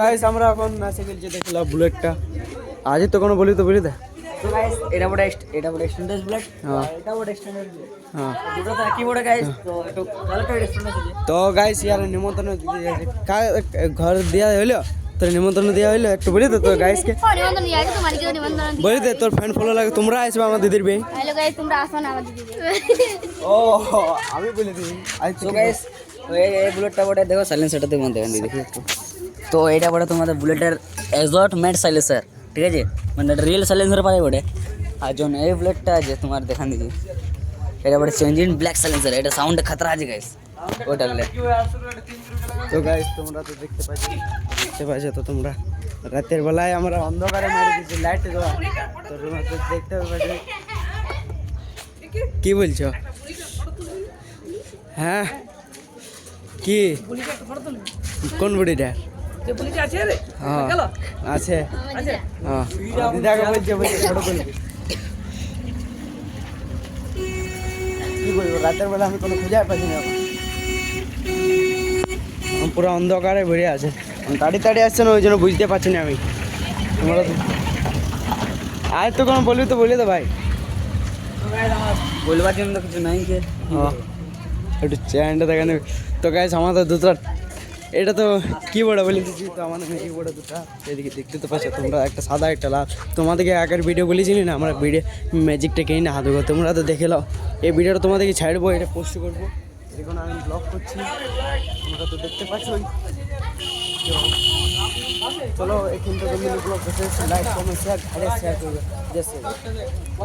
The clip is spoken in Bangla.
গাইস আমরা এখন নাচে গেলছি দেখলাম বুলেটটা আজ তো কোনো বলি তো বলি দে। তো গাইস এটা বড় এটা বড় স্ট্যান্ডার্ড ব্লাড হ্যাঁ। এটা বড় স্ট্যান্ডার্ড হ্যাঁ। দুটো তো একই বড় গাইস তো একটু স্ট্যান্ডার্ড তো গাইস ইয়ার নিমন্ত্রণ দিতে যাচ্ছে কা- ঘর দেওয়া হইল তোর নিমন্ত্রণ দেওয়া হইল একটু বলি তো তোর গাইসকে দিয়ে বলি দে তোর ফ্যান ফলো লাগে তোমরা আসবে আমার দিদির বিয়ে হ্যালো গাইস তোমরা আসো না আমার ও আমি বলে দিই। আজ তো গাইস এই এই বুলেটটা বড় দেখো সাইলেন্সারটা দেখো দেখেন দেখি একটু। তো এটা বড় তোমাদের বুলেটের এক্সট ম্যাট সাইলেন্সার, ঠিক আছে? মানে এটা রিয়েল সাইলেন্সার পাবে বড়ে আর যখন এই বুলেটটা আছে তোমার দেখান দিদি এটা বড় চেঞ্জিং ব্ল্যাক সাইলেন্সার, এটা সাউন্ড খাতরা আছে গাইস ওটা বলে তো গাইস তোমরা তো দেখতে পাচ্ছ দেখতে পাচ্ছ তো তোমরা। রাতের বেলায় আমরা অন্ধকারে মেরে দিচ্ছি লাইট দেওয়া। তো তোমরা তো দেখতে পাচ্ছ। কি বলছো? হ্যাঁ? কি? কোন বুড়িটা? হ্যাঁ। আছে। হ্যাঁ। দিদাকে বলছে বলছে ফটো তুলবি কি বলব রাতের বেলা আমি কোনো খুঁজে পাচ্ছি না পুরো অন্ধকারে ভরে আছে। তাড়ি তাড়ি আসছে না ওই জন্য বুঝতে পারছি না আমি। তোমরা তো আজ তো কোনো বলবি তো বলি তো ভাই। বলবার জন্য তো কিছু নাই যে হ্যাঁ। একটু চ্যান্ডটা দেখেন তো গাইস আমাদের দুটো এটা তো কি বড় বলে দিচ্ছি, তো আমাদের এই বড় দুটা। এদিকে দেখতে তো পাচ্ছ তোমরা, একটা সাদা, একটা লাল। তোমাদেরকে আগের ভিডিও বলেছিলি না, আমরা ভিডিও ম্যাজিকটা কিনে না হাত। তোমরা তো দেখে নাও এই ভিডিওটা তোমাদেরকে ছাড়বো, এটা পোস্ট করব। দেখুন, আমি ব্লগ করছি। তোমরা তো দেখতে পাচ্ছ চলো, এখান থেকে লাইক কমেন্ট শেয়ার শেয়ার করবে।